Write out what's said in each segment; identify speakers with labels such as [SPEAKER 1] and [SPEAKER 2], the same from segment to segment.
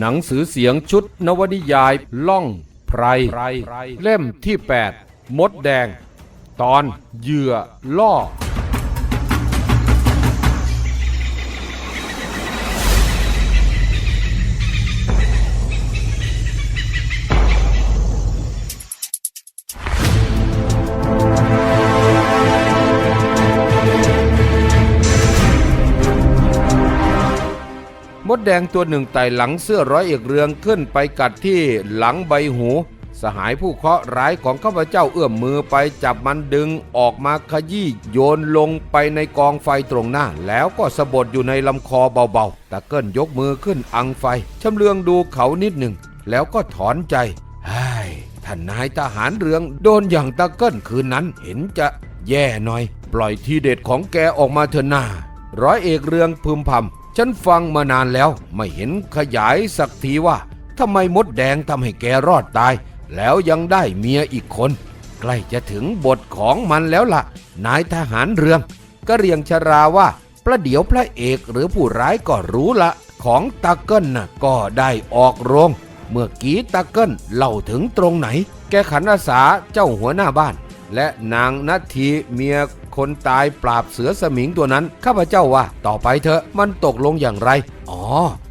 [SPEAKER 1] หนังสือเสียงชุดนวนิยายล่องไพร เล่มที่ 8 มดแดง ตอนเหยื่อล่อ มดแดงตัวหนึ่งไต่หลังเสื้อร้อยเอกเรืองขึ้นไปกัดที่หลังใบหู สหายผู้เคราะห์ร้ายของข้าพเจ้าเอื้อมมือไปจับมันดึงออกมาขยี้โยนลงไปในกองไฟตรงหน้า แล้วก็สะบดอยู่ในลำคอเบาๆตะเกิ้ลยกมือขึ้นอังไฟชำเลืองดูเขานิดหนึ่ง แล้วก็ถอนใจไฮ้ยท่านนายทหารเรืองโดนอย่างตะเกิ้ลคืนนั้นเห็นจะแย่หน่อย ปล่อยทีเด็ดของแกออกมาเถอะหน้าร้อยเอกเรืองพึมพำ ฉันฟังมานานแล้วไม่เห็นขยายสักทีว่าทำไมมดแดงทำให้แกรอดตาย แล้วยังได้เมียอีกคน ใกล้จะถึงบทของมันแล้วล่ะ นายทหารเรืองก็เรียงชราว่าประเดี๋ยวพระเอกหรือผู้ร้ายก็รู้ละ ของตาเกิลน่ะก็ได้ออกโรง เมื่อกี้ตาเกิลเล่าถึงตรงไหน แกขันอาสาเจ้าหัวหน้าบ้าน และนางนาทีเมียคนตายปราบเสือสมิงตัวนั้น ข้าพเจ้าว่า ต่อไปเถอะมันตกลงอย่างไร อ๋อ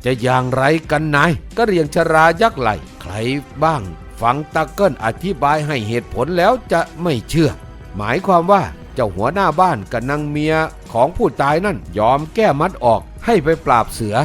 [SPEAKER 1] จะอย่างไรกันนายก็เรียงชรายักษ์ไหล ใครบ้าง ฟังตาเกิลอธิบายให้เหตุผลแล้วจะไม่เชื่อ หมายความว่าเจ้าหัวหน้าบ้านกับนางเมียของผู้ตายนั่นยอมแก้มัดออกให้ไปปราบเสือ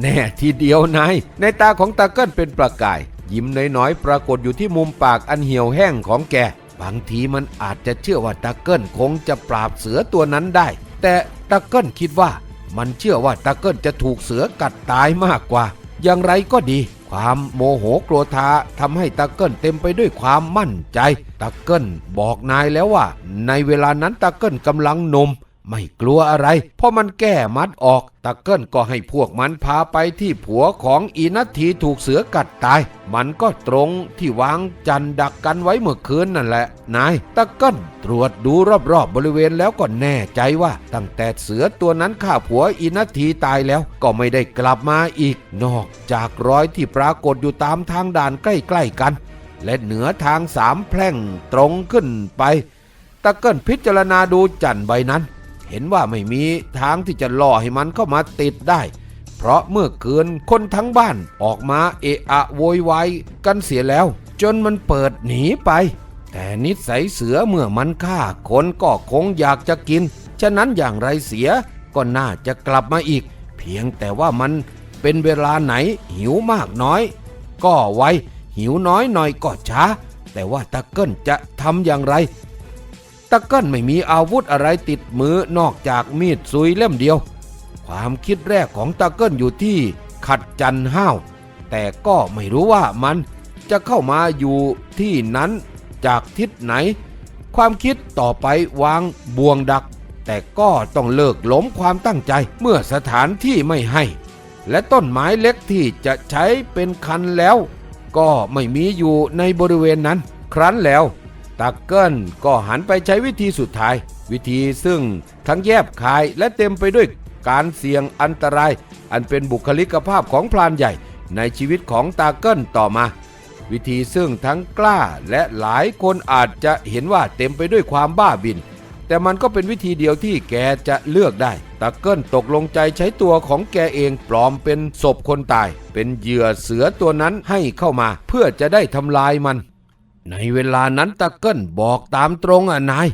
[SPEAKER 1] แน่ทีเดียวนายในตาของตาเกิลเป็นประกาย ยิ้มน้อยๆปรากฏอยู่ที่มุมปากอันเหี่ยวแห้งของแก บางทีมันอาจจะเชื่อว่าตะเกิลคงจะปราบเสือตัวนั้นได้ แต่ตะเกิลคิดว่ามันเชื่อว่าตะเกิลจะถูกเสือกัดตายมากกว่า อย่างไรก็ดี ความโมโหโกรธาทำให้ตะเกิลเต็มไปด้วยความมั่นใจตะเกิลบอกนายแล้วว่า ในเวลานั้นตะเกิลกำลังนม ไม่กลัวอะไร เพราะมันแก้มัดออก ตะเกิ้ลก็ให้พวกมันพาไปที่ผัวของอีนัททีถูกเสือกัดตาย มันก็ตรงที่วางจันดักกันไว้เมื่อคืนนั่นแหละ นาย ตะเกิ้ลตรวจดูรอบๆบบริเวณแล้วก็แน่ใจว่า ตั้งแต่เสือตัวนั้นฆ่าผัวอีนัททีตายแล้ว ก็ไม่ได้กลับมาอีก นอกจากรอยที่ปรากฏอยู่ตามทางด่านใกล้ๆกัน และเหนือทางสามแพร่งตรงขึ้นไป ตะเกิ้ลพิจารณาดูจันใบนั้น เห็นว่าไม่มีทางที่จะล่อให้มันเข้ามาติดได้ เพราะเมื่อคืนคนทั้งบ้านออกมาเอะอะโวยวายกันเสียแล้ว จนมันเปิดหนีไป แต่นิสัยเสือเมื่อมันฆ่าคนก็คงอยากจะกิน ฉะนั้นอย่างไรเสียก็น่าจะกลับมาอีก เพียงแต่ว่ามันเป็นเวลาไหนหิวมากน้อย ก็ไวหิวน้อยหน่อยก็ช้า แต่ว่าตะเกิ้ลจะทำอย่างไร ตะเกิ้ลไม่มีอาวุธอะไรติดมือนอกจากมีดซุยเล่มเดียว ความคิดแรกของตะเกิ้ลอยู่ที่ขัดจันห้าว แต่ก็ไม่รู้ว่ามันจะเข้ามาอยู่ที่นั้นจากทิศไหน ความคิดต่อไปวางบ่วงดัก แต่ก็ต้องเลิกล้มความตั้งใจเมื่อสถานที่ไม่ให้ และต้นไม้เล็กที่จะใช้เป็นคันแล้ว ก็ไม่มีอยู่ในบริเวณนั้น ครั้นแล้ว ตักเกิลก็หันไปใช้วิธีสุดท้าย วิธีซึ่งทั้งแยบคายและเต็มไปด้วยการเสี่ยงอันตราย อันเป็นบุคลิกภาพของพรานใหญ่ ในชีวิตของตาเกิลต่อมา วิธีซึ่งทั้งกล้าและหลายคนอาจจะเห็นว่าเต็มไปด้วยความบ้าบิน แต่มันก็เป็นวิธีเดียวที่แกจะเลือกได้ตาเกิลตกลงใจใช้ตัวของแกเองปลอมเป็นศพคนตาย เป็นเหยื่อเสือตัวนั้นให้เข้ามา เพื่อจะได้ทำลายมัน ในเวลานั้นตะเกิ้ลบอกตามตรงอะนาย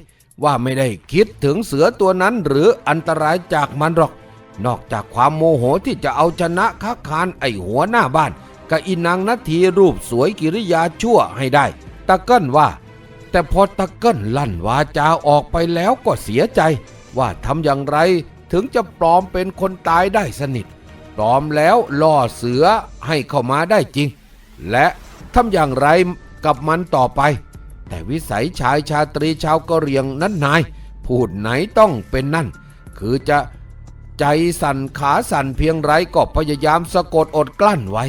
[SPEAKER 1] ว่าไม่ได้คิดถึงเสือตัวนั้นหรืออันตรายจากมันหรอก นอกจากความโมโหที่จะเอาชนะค้าคานไอหัวหน้าบ้านกับอินางนาทีรูปสวยกิริยาชั่วให้ได้ ตะเกิ้ลว่า แต่พอตะเกิ้ลลั่นวาจาออกไปแล้วก็เสียใจ ว่าทำอย่างไรถึงจะปลอมเป็นคนตายได้สนิทปลอมแล้วล่อเสือให้เข้ามาได้จริง และทำอย่างไร กับมันต่อไป แต่วิสัยชายชาตรีชาวกะเหรียงนั้นนาย พูดไหนต้องเป็นนั่น คือจะใจสั่นขาสั่นเพียงไรก็พยายามสะกดอดกลั้นไว้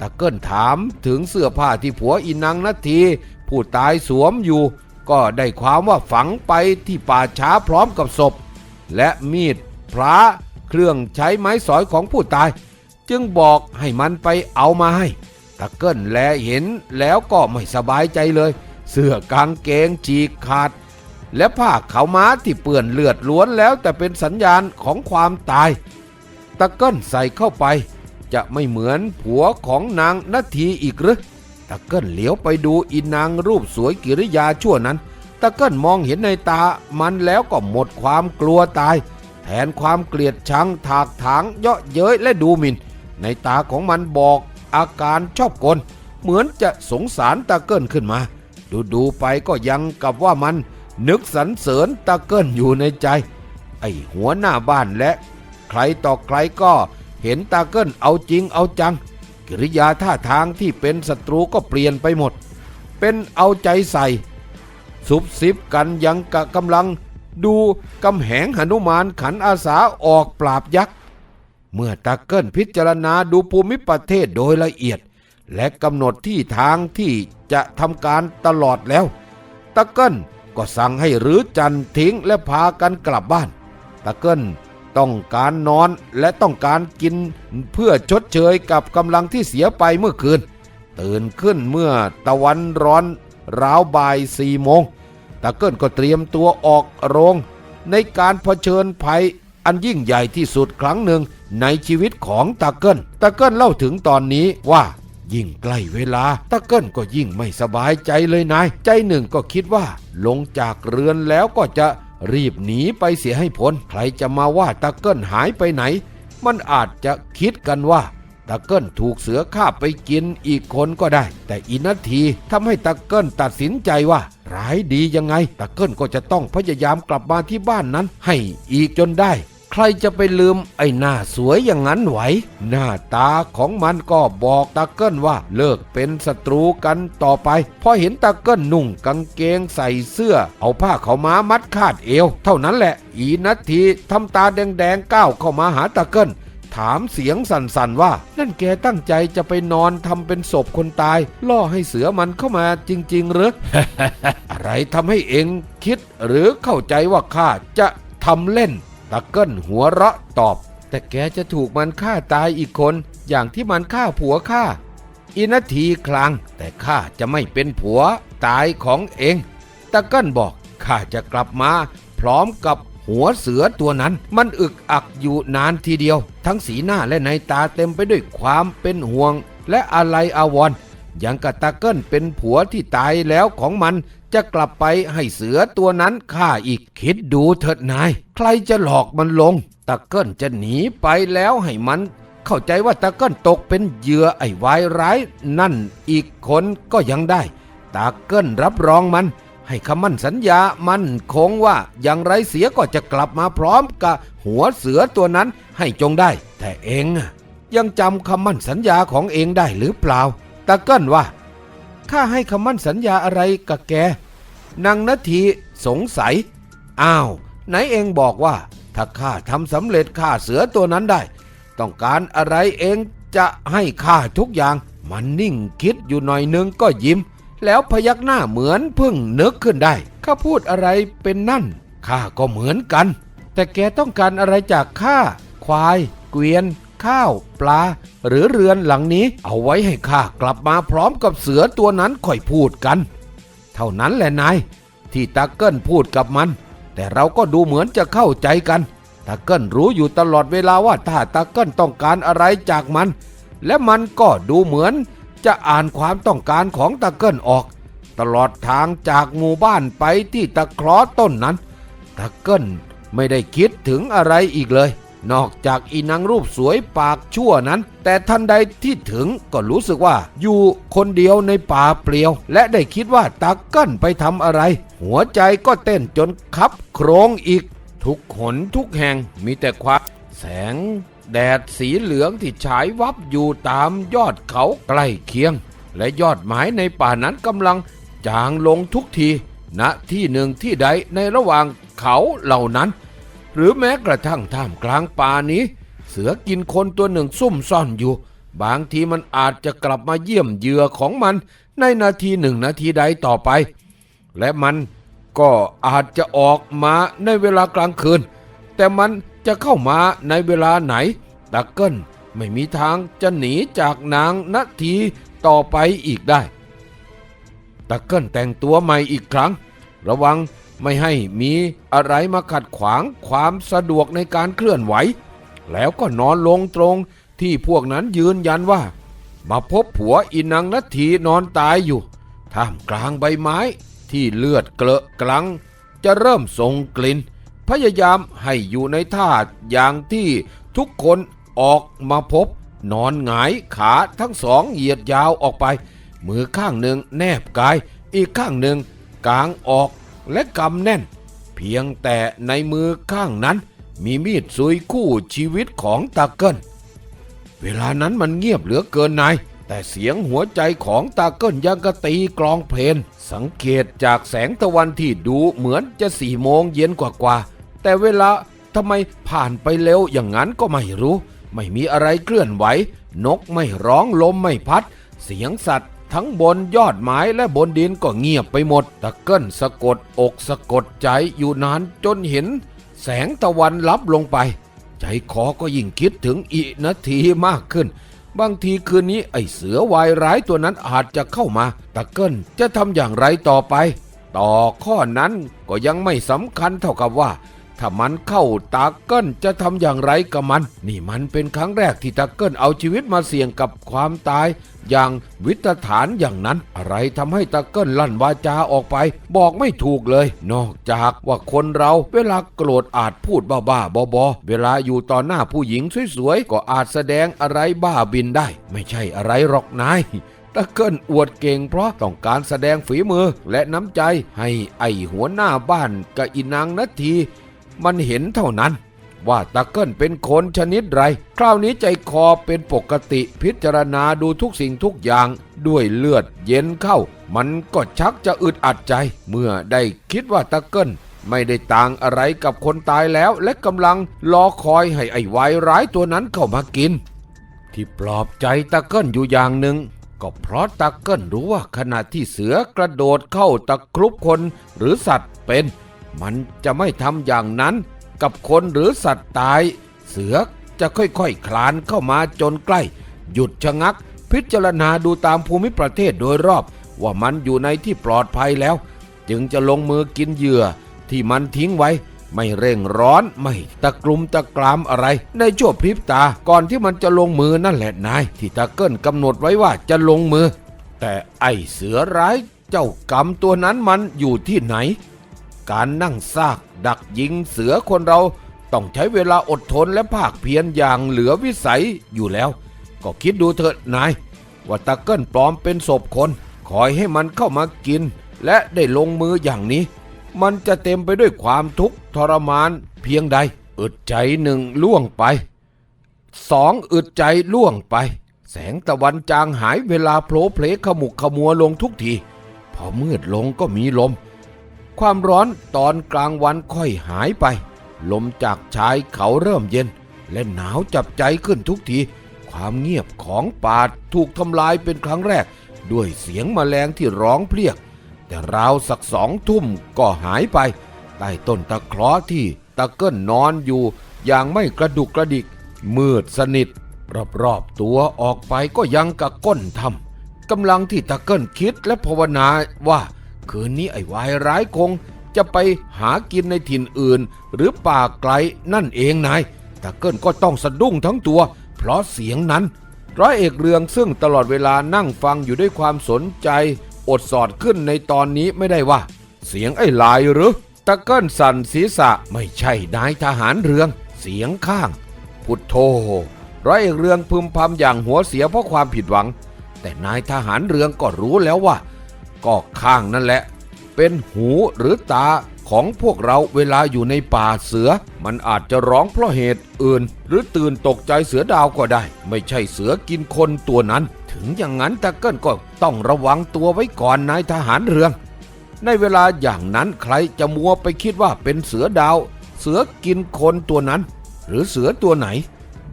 [SPEAKER 1] ตะเกิ้ลถามถึงเสื้อผ้าที่ผัวอินังนาที ผู้ตายสวมอยู่ ก็ได้ความว่าฝังไปที่ป่าช้าพร้อมกับศพ และมีดพระเครื่องใช้ไม้สอยของผู้ตาย จึงบอกให้มันไปเอามาให้ ตะเกิลแลเห็นแล้วก็ไม่สบายใจเลย เสื้อกางเกงฉีกขาด และผ้าขาวม้าที่เปื้อนเลือดล้วนแล้วแต่เป็นสัญญาณของความตาย ตะเกิลใส่เข้าไป จะไม่เหมือนผัวของนางนาทีอีกหรือตะเกิลเหลียวไปดูอีนางรูปสวยกิริยาชั่วนั้น ตะเกิลมองเห็นในตามันแล้วก็หมดความกลัวตาย แทนความเกลียดชังถากถางเยาะเย้ยและดูหมิน่น ในตาของมันบอก อาการชอบกล เหมือนจะสงสารตะเกิลขึ้นมา ดูดูๆไปก็ยังกับว่ามัน นึกสรรเสริญตะเกิลอยู่ในใจ ไอ้หัวหน้าบ้านและ ใครต่อใครก็เห็นตาเกิลเอาจริงเอาจัง กิริยาท่าทางที่เป็นศัตรูก็เปลี่ยนไปหมด เป็นเอาใจใส่ซุบซิบกันยังกะกำลัง ดูกำแหงหนุมานขันอาสาออกปราบยักษ์ เมื่อตาเกิลพิจารณาดูภูมิประเทศโดยละเอียด และกำหนดที่ทางที่จะทำการตลอดแล้ว ตะเกิลก็สั่งให้รื้อจันทิ้งและพากันกลับบ้าน ตะเกิลต้องการนอนและต้องการกินเพื่อชดเชยกับกำลังที่เสียไปเมื่อคืน ตื่นขึ้นเมื่อตะวันร้อนราวบ่ายสี่โมงตะเกิลก็เตรียมตัวออกโรงในการเผชิญภัย อันยิ่งใหญ่ที่สุดครั้งหนึ่งในชีวิตของตะเกิลตะเกิลเล่าถึงตอนนี้ว่ายิ่งใกล้เวลาตะเกิลก็ยิ่งไม่สบายใจเลยนาย ใจหนึ่งก็คิดว่า ลงจากเรือนแล้วก็จะรีบหนีไปเสียให้พ้นใครจะมาว่าตะเกิลหายไปไหน มันอาจจะคิดกันว่าตะเกิลถูกเสือฆ่าไปกินอีกคนก็ได้ แต่อีนาทีทำให้ตะเกิลตัดสินใจว่า ร้ายดียังไงตะเกิลก็จะต้องพยายามกลับมาที่บ้านนั้น ให้อีกจนได้ รจะไปลืมไอ้หน้าสวยอย่างนั้นไหว หน้าตาของมันก็บอกตะเกิลว่าเลิกเป็นศัตรูกันต่อไป พอเห็นตะเกิลนุ่งกางเกงใส่เสื้อ เอาผ้าเขาม้ามัดคาดเอว เท่านั้นแหละ อีนาทีทำตาแดงๆก้าวเข้ามาหาตะเกิลถามเสียงสั่นๆว่า นั่นแกตั้งใจจะไปนอนทำเป็นศพคนตาย ล่อให้เสือมันเข้ามาจริงๆหรืออะไรทำให้เองคิดหรือเข้าใจว่าข้าจะทำเล่น ตะเกิลหัวเราะตอบ แต่แกจะถูกมันฆ่าตายอีกคน อย่างที่มันฆ่าผัวข้าอินาทีคลางแต่ข้าจะไม่เป็นผัวตายของเอง ตะเกิลบอกข้าจะกลับมา พร้อมกับหัวเสือตัวนั้น มันอึกอักอยู่นานทีเดียว ทั้งสีหน้าและในตาเต็มไปด้วยความเป็นห่วง และอะไรอาวรยังกับตะเกิลเป็นผัวที่ตายแล้วของมัน จะกลับไปให้เสือตัวนั้นฆ่าอีกคิดดูเถิดนาย ใครจะหลอกมันลง ตะเกิลจะหนีไปแล้วให้มัน เข้าใจว่าตะเกิลตกเป็นเหยื่อไอ้วายร้าย นั่นอีกคนก็ยังได้ตาเกิลรับรองมัน ให้คำมั่นสัญญามั่นคงว่าอย่างไรเสียก็จะกลับมาพร้อมกับหัวเสือตัวนั้นให้จงได้ แต่เองยังจำคำมั่นสัญญาของเองได้หรือเปล่าตาเกิลว่า ข้าให้คำมั่นสัญญาอะไรกับแก นางนาทีสงสัย อ้าว ไหนเองบอกว่า ถ้าข้าทำสำเร็จฆ่าเสือตัวนั้นได้ ต้องการอะไรเองจะให้ข้าทุกอย่าง มันนิ่งคิดอยู่หน่อยนึงก็ยิ้ม แล้วพยักหน้าเหมือนเพิ่งนึกขึ้นได้ ข้าพูดอะไรเป็นนั่น ข้าก็เหมือนกัน แต่แกต้องการอะไรจากข้า ควาย เกวียน ข้าวปลา หรือเรือนหลังนี้ เอาไว้ให้ข้ากลับมาพร้อมกับเสือตัวนั้นค่อยพูดกัน เท่านั้นแหละนาย ที่ตาเกิลพูดกับมัน แต่เราก็ดูเหมือนจะเข้าใจกันตาเกิลรู้อยู่ตลอดเวลาว่าถ้าตาเกิลต้องการอะไรจากมัน และมันก็ดูเหมือนจะอ่านความต้องการของตาเกิลออก ตลอดทางจากหมู่บ้านไปที่ตะคราะห์ต้นนั้นตาเกิลไม่ได้คิดถึงอะไรอีกเลย นอกจากอีนางรูปสวยปากชั่วนั้น แต่ทันใดที่ถึงก็รู้สึกว่า อยู่คนเดียวในป่าเปลี่ยว และได้คิดว่าตาเกิลไปทำอะไร หัวใจก็เต้นจนคับโครงอีก ทุกหนทุกแห่งมีแต่ความแสง แดดสีเหลืองที่ฉายวับอยู่ตามยอดเขาใกล้เคียง และยอดไม้ในป่านั้นกำลังจางลงทุกทีณที่หนึ่งที่ใดในระหว่างเขาเหล่านั้น หรือแม้กระทั่งท่ามกลางป่านี้ เสือกินคนตัวหนึ่งซุ่มซ่อนอยู่ บางทีมันอาจจะกลับมาเยี่ยมเหยื่อของมัน ในนาทีหนึ่งนาทีใดต่อไป และมันก็อาจจะออกมาในเวลากลางคืน แต่มันจะเข้ามาในเวลาไหนตะเกิลไม่มีทางจะหนีจากนางนาทีต่อไปอีกได้ตะเกิลแต่งตัวใหม่อีกครั้ง ระวัง ไม่ให้มีอะไรมาขัดขวางความสะดวกในการเคลื่อนไหว แล้วก็นอนลงตรงที่พวกนั้นยืนยันว่า มาพบผัวอินางนาทีนอนตายอยู่ท่ามกลางใบไม้ที่เลือดเกลอะกลัง จะเริ่มส่งกลิ่น พยายามให้อยู่ในท่าอย่างที่ทุกคนออกมาพบ นอนหงายขาทั้งสองเหยียดยาวออกไป มือข้างหนึ่งแนบกาย อีกข้างหนึ่งกางออก และกำแน่น เพียงแต่ในมือข้างนั้น มีมีดซุยคู่ชีวิตของตาเกิลเวลานั้นมันเงียบเหลือเกินนายแต่เสียงหัวใจของตาเกิลยังกระตีกลองเพลน สังเกตจากแสงตะวันที่ดูเหมือนจะสี่โมงเย็นกว่าๆแต่เวลาทำไมผ่านไปเร็วอย่างนั้นก็ไม่รู้ ไม่มีอะไรเคลื่อนไหว นกไม่ร้องลมไม่พัด เสียงสัตว์ ทั้งบนยอดไม้และบนดินก็เงียบไปหมด ตะเกิลสะกดอกสะกดใจอยู่นานจนเห็น แสงตะวันลับลงไป ใจคอก็ยิ่งคิดถึงอีนาทีมากขึ้น บางทีคืนนี้ไอ้เสือวายร้ายตัวนั้นอาจจะเข้ามา ตะเกิลจะทำอย่างไรต่อไป ต่อข้อนั้นก็ยังไม่สำคัญเท่ากับว่า ถ้ามันเข้าตาเกิลจะทำอย่างไรกับมัน นี่มันเป็นครั้งแรกที่ตาเกิลเอาชีวิตมาเสี่ยงกับความตาย อย่างวิตฐานอย่างนั้น อะไรทำให้ตาเกิลลั่นวาจาออกไป บอกไม่ถูกเลย นอกจากว่าคนเราเวลาโกรธอาจพูดบ้าๆบอๆเวลาอยู่ต่อหน้าผู้หญิงสวยๆก็อาจแสดงอะไรบ้าบินได้ ไม่ใช่อะไรหรอกนายตะเกิลอวดเก่งเพราะต้องการแสดงฝีมือและน้ำใจให้ไอหัวหน้าบ้านกับอินางนาที มันเห็นเท่านั้น ว่าตะเกิลเป็นคนชนิดไร คราวนี้ใจคอเป็นปกติพิจารณาดูทุกสิ่งทุกอย่าง ด้วยเลือดเย็นเข้า มันก็ชักจะอึดอัดใจ เมื่อได้คิดว่าตะเกิลไม่ได้ต่างอะไรกับคนตายแล้ว และกำลังรอคอยให้ไอ้วายร้ายตัวนั้นเข้ามากิน ที่ปลอบใจตะเกิลอยู่อย่างหนึ่งก็เพราะตะเกิลรู้ว่าขณะที่เสือกระโดดเข้าตะครุบคนหรือสัตว์เป็น มันจะไม่ทำอย่างนั้นกับคนหรือสัตว์ตาย เสือจะค่อยๆคคลานเข้ามาจนใกล้ หยุดชะงัก พิจารณาดูตามภูมิประเทศโดยรอบ ว่ามันอยู่ในที่ปลอดภัยแล้ว จึงจะลงมือกินเหยื่อที่มันทิ้งไว้ ไม่เร่งร้อนไม่ตะกลุมตะกรามอะไร ในชั่วพริบตาก่อนที่มันจะลงมือนั่นแหละนายที่ตะเกิลกำหนดไว้ว่าจะลงมือ แต่ไอเสือร้ายเจ้ากรรมตัวนั้นมันอยู่ที่ไหน การนั่งซากดักยิงเสือคนเราต้องใช้เวลาอดทนและภาคเพียรอย่างเหลือวิสัยอยู่แล้ว ก็คิดดูเถิดนาย ว่าตะเกิลปลอมเป็นศพคนคอยให้มันเข้ามากิน และได้ลงมืออย่างนี้ มันจะเต็มไปด้วยความทุกข์ทรมานเพียงใด อึดใจหนึ่งล่วงไปสองอึดใจล่วงไป แสงตะวันจางหายเวลาโผล่เพลขมุกขมัวลงทุกที พอมืดลงก็มีลม ความร้อนตอนกลางวันค่อยหายไป ลมจากชายเขาเริ่มเย็น และหนาวจับใจขึ้นทุกที ความเงียบของป่าถูกทำลายเป็นครั้งแรก ด้วยเสียงแมลงที่ร้องเพลียก แต่ราวสักสองทุ่มก็หายไป ใต้ต้นตะเคราะห์ที่ตะเกิลนอนอยู่ อย่างไม่กระดุกกระดิก มืดสนิทรอบๆตัวออกไปก็ยังกะก้นทำกำลังที่ตะเกิ้ลคิดและภาวนาว่า คืนนี้ไอ้วายร้ายคง จะไปหากินในถิ่นอื่น หรือป่าไกลนั่นเองนายตะเกิลก็ต้องสะดุ้งทั้งตัว เพราะเสียงนั้น ร้อยเอกเรืองซึ่งตลอดเวลานั่งฟังอยู่ด้วยความสนใจ อดสอดขึ้นในตอนนี้ไม่ได้ว่า เสียงไอ้ลายหรือตะเกิลสั่นศีรษะไม่ใช่นายทหารเรือง เสียงข้าง พุทโธร้อยเอกเรืองพึมพำอย่างหัวเสียเพราะความผิดหวัง แต่นายทหารเรืองก็รู้แล้วว่า ก็ข้างนั่นแหละ เป็นหูหรือตาของพวกเราเวลาอยู่ในป่าเสือ มันอาจจะร้องเพราะเหตุอื่น หรือตื่นตกใจเสือดาวก็ได้ ไม่ใช่เสือกินคนตัวนั้น ถึงอย่างนั้นตะเกิลก็ต้องระวังตัวไว้ก่อนนายทหารเรือง ในเวลาอย่างนั้นใครจะมัวไปคิดว่าเป็นเสือดาว เสือกินคนตัวนั้น หรือเสือตัวไหน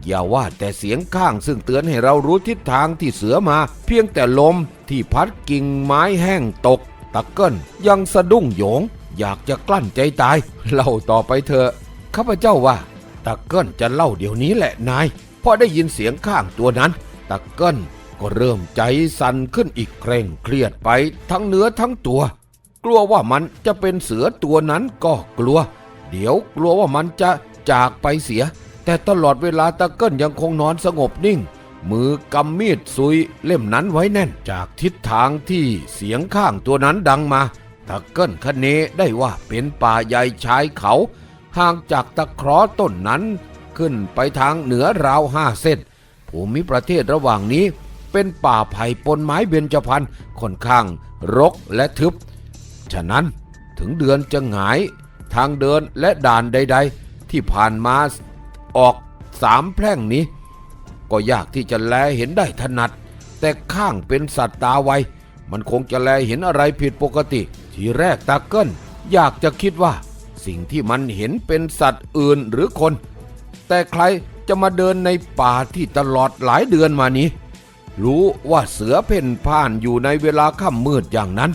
[SPEAKER 1] อย่าว่าแต่เสียงข้างซึ่งเตือนให้เรารู้ทิศทางที่เสือมา เพียงแต่ลมที่พัดกิ่งไม้แห้งตก ตะเกิลยังสะดุ้งโหยง อยากจะกลั้นใจตาย เล่าต่อไปเถอะข้าพเจ้าว่า ตะเกิลจะเล่าเดี๋ยวนี้แหละนายพพอได้ยินเสียงข้างตัวนั้น ตะเกิลก็เริ่มใจสั่นขึ้นอีกเคร่งเครียดไปทั้งเนื้อทั้งตัว กลัวว่ามันจะเป็นเสือตัวนั้นก็กลัว เดี๋ยวกลัวว่ามันจะจากไปเสีย แต่ตลอดเวลาตะเกิลยังคงนอนสงบนิ่ง มือกำมีดซุยเล่มนั้นไว้แน่น จากทิศทางที่เสียงข้างตัวนั้นดังมา ตะเกิลคะเนได้ว่าเป็นป่าใหญ่ชายเขา ห่างจากตะเคราะห์ต้นนั้นขึ้นไปทางเหนือราวห้าเส้นภูมิประเทศระหว่างนี้เป็นป่าไผ่ปนไม้เบญจพรรณค่อนข้างรกและทึบ ฉะนั้นถึงเดือนจะหงาย ทางเดินและด่านใด ๆ ที่ผ่านมา ออกสามแพร่งนี้ ก็ยากที่จะแลเห็นได้ถนัด แต่ข้างเป็นสัตว์ตาไว มันคงจะแลเห็นอะไรผิดปกติ ทีแรกตาเกิลอยากจะคิดว่า สิ่งที่มันเห็นเป็นสัตว์อื่นหรือคน แต่ใครจะมาเดินในป่าที่ตลอดหลายเดือนมานี้ รู้ว่าเสือเพ่นพ่านอยู่ในเวลาค่ำมืดอย่างนั้น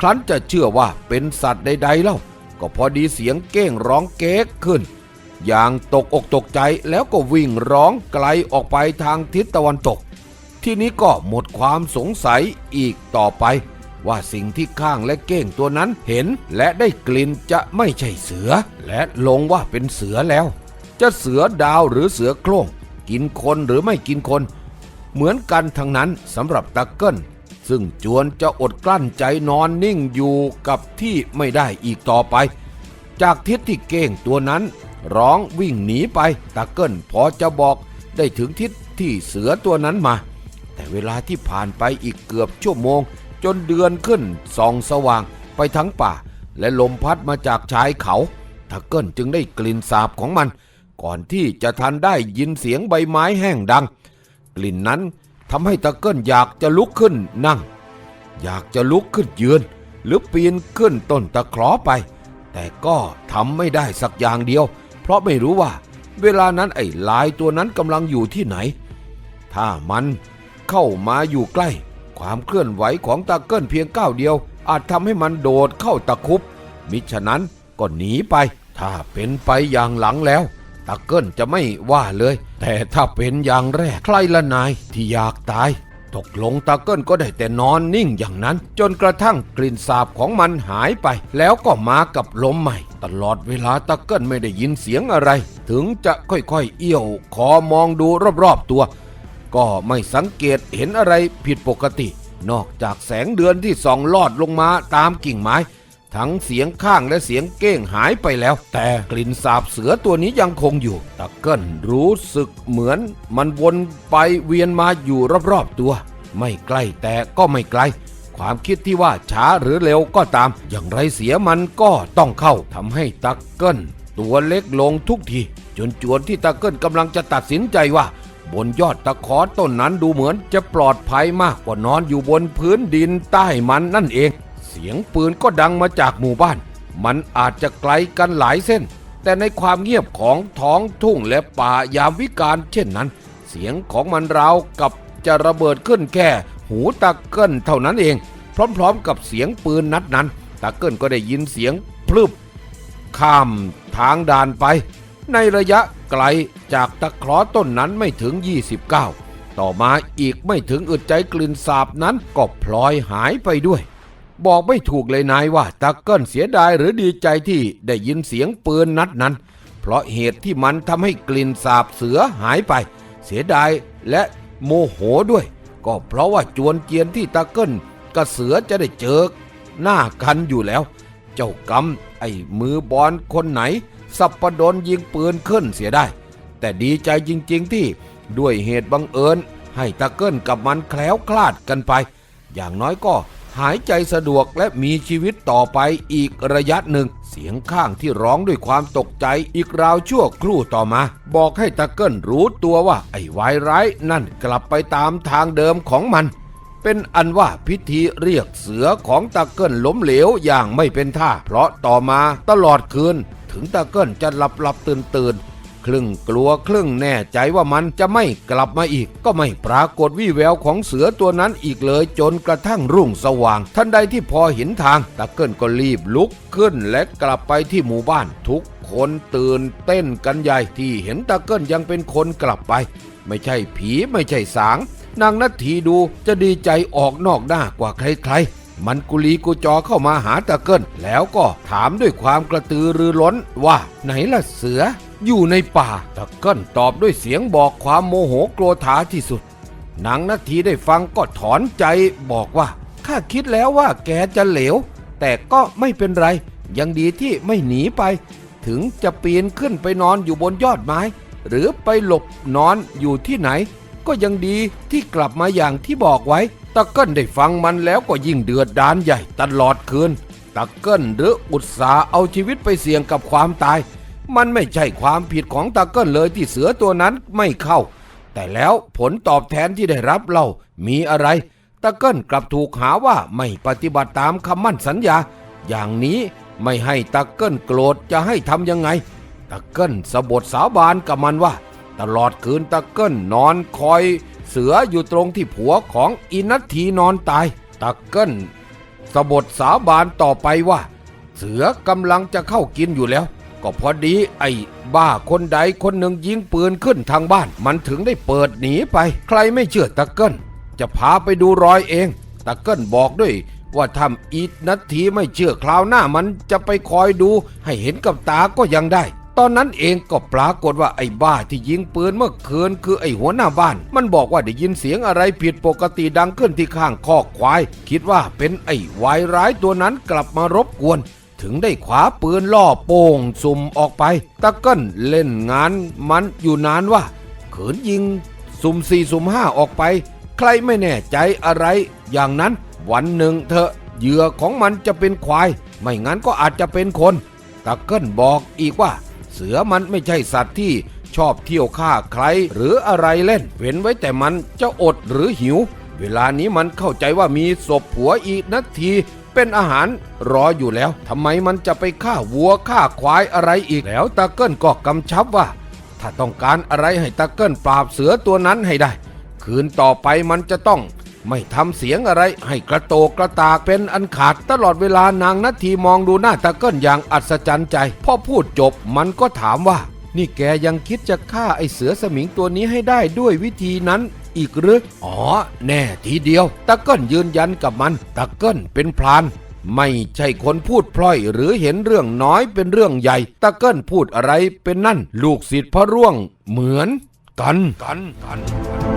[SPEAKER 1] ครั้นจะเชื่อว่าเป็นสัตว์ใดๆเล่า ก็พอดีเสียงเก้งร้องเก๊กขึ้น อย่างตกอกตกใจแล้วก็วิ่งร้องไกลออกไปทางทิศตะวันตก ที่นี้ก็หมดความสงสัยอีกต่อไป ว่าสิ่งที่ข้างและเก้งตัวนั้นเห็นและได้กลิ่นจะไม่ใช่เสือ และลงว่าเป็นเสือแล้ว จะเสือดาวหรือเสือโคร่งกินคนหรือไม่กินคน เหมือนกันทั้งนั้นสำหรับตะเกิลซึ่งจวนจะอดกลั้นใจนอนนิ่งอยู่กับที่ไม่ได้อีกต่อไป จากทิศที่เก้งตัวนั้น ร้องวิ่งหนีไปตะเกิลพอจะบอกได้ถึงทิศที่เสือตัวนั้นมา แต่เวลาที่ผ่านไปอีกเกือบชั่วโมง จนเดือนขึ้นส่องสว่างไปทั้งป่า และลมพัดมาจากชายเขาตะเกิลจึงได้กลิ่นสาบของมัน ก่อนที่จะทันได้ยินเสียงใบไม้แห้งดัง กลิ่นนั้นทำให้ตะเกิลอยากจะลุกขึ้นนั่ง อยากจะลุกขึ้นยืน หรือปีนขึ้นต้นตะเคราะห์ไป แต่ก็ทำไม่ได้สักอย่างเดียวเพราะไม่รู้ว่า เวลานั้นไอ้ลายตัวนั้นกำลังอยู่ที่ไหน ถ้ามันเข้ามาอยู่ใกล้ ความเคลื่อนไหวของตะเกิลเพียงก้าวเดียว อาจทำให้มันโดดเข้าตะคุบ มิฉะนั้นก็หนีไป ถ้าเป็นไปอย่างหลังแล้วตะเกิลจะไม่ว่าเลย แต่ถ้าเป็นอย่างแรกใครละนายที่อยากตาย ตกลงตะเกิลก็ได้แต่นอนนิ่งอย่างนั้น จนกระทั่งกลิ่นสาบของมันหายไป แล้วก็มากับลมใหม่ ตลอดเวลาตะเกิลไม่ได้ยินเสียงอะไร ถึงจะค่อยๆเอี้ยวคอมองดูรอบๆตัว ก็ไม่สังเกตเห็นอะไรผิดปกติ นอกจากแสงเดือนที่ส่องลอดลงมาตามกิ่งไม้ ทั้งเสียงข้างและเสียงเก้งหายไปแล้ว แต่กลิ่นสาบเสือตัวนี้ยังคงอยู่ ตะเกิลรู้สึกเหมือน มันวนไปเวียนมาอยู่รอบๆตัว ไม่ใกล้แต่ก็ไม่ไกล ความคิดที่ว่าช้าหรือเร็วก็ตาม อย่างไรเสียมันก็ต้องเข้าทำให้ตะเกิลตัวเล็กลงทุกที จนจวนที่ตะเกิลกำลังจะตัดสินใจว่า บนยอดตะขอต้นนั้นดูเหมือนจะปลอดภัยมากกว่านอนอยู่บนพื้นดินใต้มันนั่นเอง เสียงปืนก็ดังมาจากหมู่บ้าน มันอาจจะไกลกันหลายเส้น แต่ในความเงียบของท้องทุ่งและป่ายามวิกาลเช่นนั้น เสียงของมันราวกับจะระเบิดขึ้นแค่หูตะเกิลเท่านั้นเอง พร้อมๆกับเสียงปืนนัดนั้นตะเกิลก็ได้ยินเสียงพลึบข้ามทางด่านไป ในระยะไกลจากตะคราะห์ต้นนั้นไม่ถึง 29 ต่อมาอีกไม่ถึงอึดใจกลิ่นสาบนั้นก็พลอยหายไปด้วย บอกไม่ถูกเลยนายว่าตะเกิลเสียดายหรือดีใจที่ได้ยินเสียงปืนนัดนั้น เพราะเหตุที่มันทำให้กลิ่นสาบเสือหายไป เสียดายและโมโหด้วย ก็เพราะว่าจวนเจียนที่ตะเกิลกระเสือจะได้เจอหน้ากันอยู่แล้ว เจ้ากรรมไอ้มือบอลคนไหน สับปะดนยิงปืนขึ้นเสียได้ แต่ดีใจจริง ๆ ที่ด้วยเหตุบังเอิญ ให้ตะเกิลกับมันแคล้วคลาดกันไป อย่างน้อยก็ หายใจสะดวกและมีชีวิตต่อไปอีกระยะหนึ่ง เสียงข้างที่ร้องด้วยความตกใจอีกราวชั่วครู่ต่อมา บอกให้ตะเกิลรู้ตัวว่าไอ้วายร้ายนั่นกลับไปตามทางเดิมของมัน เป็นอันว่าพิธีเรียกเสือของตะเกิลล้มเหลวอย่างไม่เป็นท่า เพราะต่อมาตลอดคืน ถึงตะเกิลจะหลับหลับตื่นตื่น ครึ่งกลัวครึ่งแน่ใจว่ามันจะไม่กลับมาอีก ก็ไม่ปรากฏวี่แววของเสือตัวนั้นอีกเลยจนกระทั่งรุ่งสว่าง ทันใดที่พอเห็นทางตะเกิลก็รีบลุกขึ้นและกลับไปที่หมู่บ้านทุกคนตื่นเต้นกันใหญ่ที่เห็นตะเกิลยังเป็นคนกลับไป ไม่ใช่ผีไม่ใช่สาง นางนัททีดูจะดีใจออกนอกหน้ากว่าใครๆมันกุลีกุจอเข้ามาหาตะเกิลแล้วก็ถามด้วยความกระตือรือร้นว่าไหนล่ะเสือ อยู่ในป่าตะเกิลตอบด้วยเสียงบอกความโมโหโกรธาที่สุด นางนาทีได้ฟังก็ถอนใจบอกว่าข้าคิดแล้วว่าแกจะเหลว แต่ก็ไม่เป็นไร ยังดีที่ไม่หนีไป ถึงจะปีนขึ้นไปนอนอยู่บนยอดไม้ หรือไปหลบนอนอยู่ที่ไหน ก็ยังดีที่กลับมาอย่างที่บอกไว้ตะเกิลได้ฟังมันแล้วก็ยิ่งเดือดดานใหญ่ตลอดคืนตะเกิลหรืออุตสาเอาชีวิตไปเสี่ยงกับความตาย มันไม่ใช่ความผิดของตะเกิลเลยที่เสือตัวนั้นไม่เข้า แต่แล้วผลตอบแทนที่ได้รับเล่ามีอะไรตะเกิลกลับถูกหาว่าไม่ปฏิบัติตามคำมั่นสัญญา อย่างนี้ไม่ให้ตะเกิลโกรธจะให้ทำยังไงตะเกิลสบทสาบานกับมันว่า ตลอดคืนตะเกิลนอนคอย เสืออยู่ตรงที่ผัวของอินัททีนอนตายตะเกิลสบทสาบานต่อไปว่า เสือกำลังจะเข้ากินอยู่แล้ว ก็พอดีไอ้บ้าคนใดคนหนึ่งยิงปืนขึ้นทางบ้าน มันถึงได้เปิดหนีไป ใครไม่เชื่อตะเกิลจะพาไปดูรอยเอง ตะเกิลบอกด้วยว่าทำอีกนาทีไม่เชื่อคราวหน้ามันจะไปคอยดู ให้เห็นกับตาก็ยังได้ ตอนนั้นเองก็ปรากฏว่าไอ้บ้าที่ยิงปืนเมื่อคืนคือไอ้หัวหน้าบ้าน มันบอกว่าได้ยินเสียงอะไรผิดปกติดังขึ้นที่ข้างคอกควาย คิดว่าเป็นไอ้วายร้ายตัวนั้นกลับมารบกวน ถึงได้ขวาปืนล่อโป่งสุ่มออกไป ตะเกิ้ลเล่นงานมันอยู่นานว่าขืนยิง สุ่มสี่สุ่มห้าออกไป ใครไม่แน่ใจอะไร อย่างนั้นวันหนึ่งเถอเหยื่อของมันจะเป็นควาย ไม่งั้นก็อาจจะเป็นคน ตะเกิ้ลบอกอีกว่า เสือมันไม่ใช่สัตว์ที่ชอบเที่ยวฆ่าใครหรืออะไรเล่น เว้นไว้แต่มันจะอดหรือหิว เวลานี้มันเข้าใจว่ามีศพผัวอีกนาที เป็นอาหารรออยู่แล้วทำไมมันจะไปฆ่าวัวฆ่าควายอะไรอีกแล้วตะเกิ้ลก็กำชับว่า ถ้าต้องการอะไรให้ตะเกิ้ลปราบเสือตัวนั้นให้ได้ คืนต่อไปมันจะต้องไม่ทำเสียงอะไรให้กระโตกกระตากเป็นอันขาดตลอดเวลานางนาทีมองดูหน้าตะเกิ้ลอย่างอัศจรรย์ใจ พอพูดจบมันก็ถามว่า นี่แกยังคิดจะฆ่าไอเสือสมิงตัวนี้ให้ได้ด้วยวิธีนั้น อีกหรือ อ๋อ แน่ทีเดียว ตะเกิ้ลยืนยันกับมัน ตะเกิ้ลเป็นพรานไม่ใช่คนพูดพล่อยหรือเห็นเรื่องน้อยเป็นเรื่องใหญ่ ตะเกิ้ลพูดอะไรเป็นนั่น ลูกศิษย์พระร่วงเหมือนกันกันกัน